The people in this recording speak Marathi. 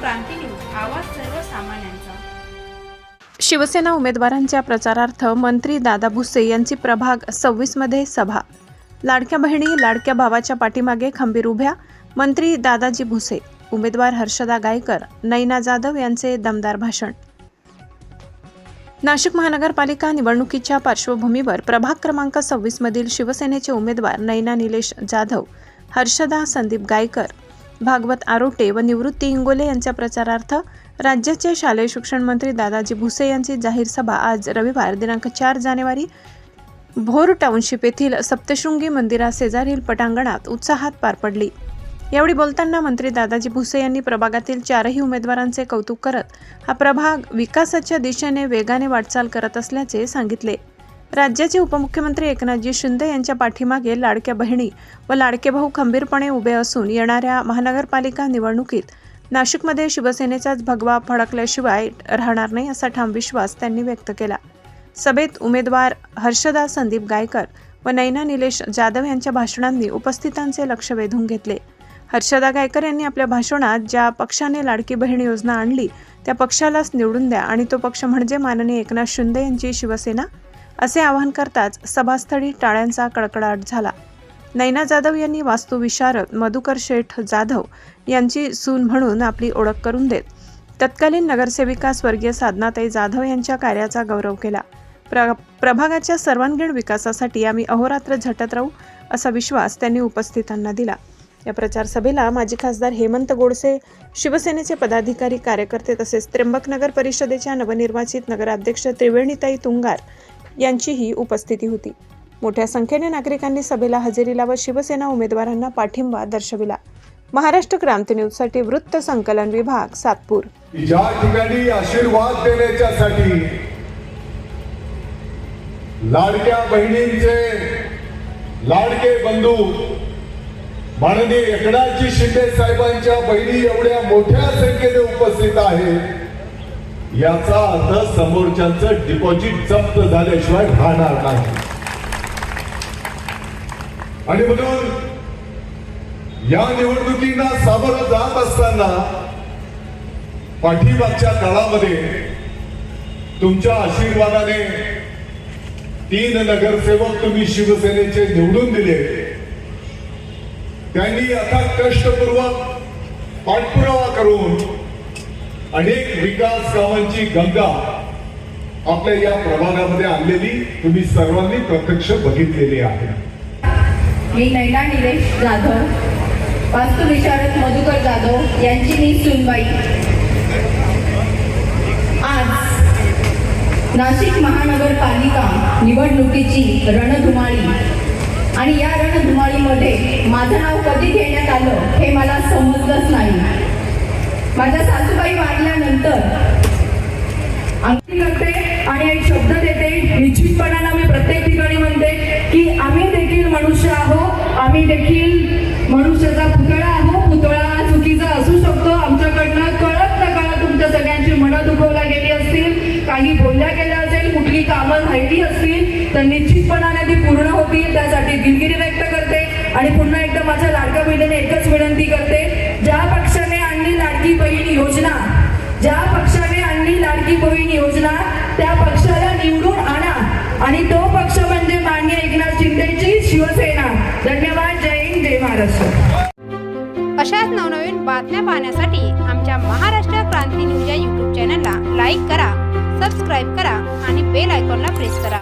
क्रांती न्यूज आवाज सर्वसामान्यांचा. शिवसेना उमेदवारांच्या प्रचारार्थ मंत्री दादा भुसे यांची प्रभाग सव्वीसमध्ये सभा. लाडक्या बहिणी लाडक्या भावाच्या पाठीमागे खंबीर उभ्या मंत्री दादाजी भुसे. उमेदवार हर्षदा गायकर नैना जाधव यांचे दमदार भाषण. नाशिक महानगरपालिका निवडणुकीच्या पार्श्वभूमीवर प्रभाग क्रमांक सव्वीसमधील शिवसेनेचे उमेदवार नैना निलेश जाधव हर्षदा संदीप गायकर भागवत आरोटे व निवृत्ती इंगोले यांच्या प्रचारार्थ राज्याचे शालेय शिक्षण मंत्री दादाजी भुसे यांची जाहीर सभा आज रविवार दिनांक चार जानेवारी भोर टाउनशिप येथील सप्तशृंगी मंदिराशेजारील पटांगणात उत्साहात पार पडली. यावेळी बोलताना मंत्री दादाजी भुसे यांनी प्रभागातील चारही उमेदवारांचे कौतुक करत हा प्रभाग विकासाच्या दिशेने वेगाने वाटचाल करत असल्याचे सांगितले. राज्याचे उपमुख्यमंत्री एकनाथजी शिंदे यांच्या पाठीमागे लाडक्या बहिणी व लाडके भाऊ खंबीरपणे उभे असून येणाऱ्या महानगरपालिका निवडणुकीत नाशिकमध्ये शिवसेनेचाच भगवा फडकल्याशिवाय राहणार नाही असा ठाम विश्वास त्यांनी व्यक्त केला. सभेत उमेदवार हर्षदा संदीप गायकर व नैना निलेश जाधव यांच्या भाषणांनी उपस्थितांचे लक्ष वेधून घेतले. हर्षदा गायकर यांनी आपल्या भाषणात ज्या पक्षाने लाडकी बहीण योजना आणली त्या पक्षालाच निवडून द्या आणि तो पक्ष म्हणजे माननीय एकनाथ शिंदे यांची शिवसेना असे आवाहन करताच सभास्थळी टाळ्यांचा कडकडाट झाला. नैना जाधव यांनी वास्तुविशारद मधुकर शेठ जाधव यांची सून म्हणून आपली ओळख करून देत तत्कालीन नगरसेविका स्वर्गीय साधनाताई जाधव यांच्या कार्याचा गौरव केला. प्र प्रभागाच्या सर्वांगीण विकासासाठी आम्ही अहोरात्र झटत राहू असा विश्वास त्यांनी उपस्थितांना दिला. या प्रचार सभेला माजी खासदार हेमंत गोडसे शिवसेनेचे पदाधिकारी कार्यकर्ते तसेच त्र्यंबकनगर परिषदेच्या नवनिर्वाचित नगराध्यक्ष त्रिवेणीताई तुंगार यांचीही उपस्थिती होती. मोठ्या संख्येने नागरिकांनी सभेला हजेरी लावत शिवसेना उमेदवारांना पाठिंबा दर्शविला. महाराष्ट्र क्रांती न्यूजसाठी वृत्त संकलन विभाग सातपूर. ज्या ठिकाणी आशीर्वाद देण्याच्यासाठी लाडक्या बहिणींचे लाडके बंधू माननीय एकनाथजी शिंदे साहेबांच्या बहिणी एवढ्या मोठ्या संख्येने उपस्थित आहेत. याचा अर्थ समोरच्यांचं डिपॉझिट जप्त झाल्याशिवाय राहणार नाही. आणि म्हणून या निवडणुकींना सामोरं जात असताना पाठीमागच्या काळामध्ये तुमच्या आशीर्वादाने तीन नगरसेवक तुम्ही शिवसेनेचे निवडून दिले. त्यांनी आता कष्टपूर्वक पाठपुरावा करून अनेक विकास कामांची गंगा आपल्या या प्रभागामध्ये आणलेली तुम्ही सर्वांनी प्रत्यक्ष बघितलेली आहे. मी नैना निलेश जाधव वास्तुविशारद मधुकर जाधव यांची मी सुनबाई. आज नाशिक महानगरपालिका निवडणुकीची रणधुमाळी आणि या रणधुमाळीमध्ये माझं नाव कधी घेण्यात आलं हे मला समजलंच नाही. माझ्या सासूबाई वाढल्यानंतर अंगठी करते आणि एक शब्द देते. निश्चितपणाला मी प्रत्येक ठिकाणी म्हणते की आम्ही देखील मनुष्य आहोत. आम्ही देखील मनुष्याचा पुतळा आहो पुतळा हा चुकीचा असू शकतो. आमच्याकडनं कळत न कळत तुमच्या सगळ्यांची मनं दुखवल्या गेली असतील काही बोलल्या गेल्या असेल कुठली कामं राहिली असतील तर निश्चितपणाने ती पूर्ण होतील. त्यासाठी दिलगिरी व्यक्त करते आणि पुन्हा एकदा माझ्या लाडक्या बहिणीने एकच विनंती करते आणि तो पक्ष म्हणजे मान्य एकनाथ शिंदेची शिवसेना. धन्यवाद जय हिंद जय महाराष्ट्र. अशाच नवनवीन बातम्या पाहण्यासाठी आमच्या महाराष्ट्र क्रांती न्यूज या यूट्यूब चॅनलला लाईक करा सबस्क्राईब करा आणि बेल आयकॉनला प्रेस करा.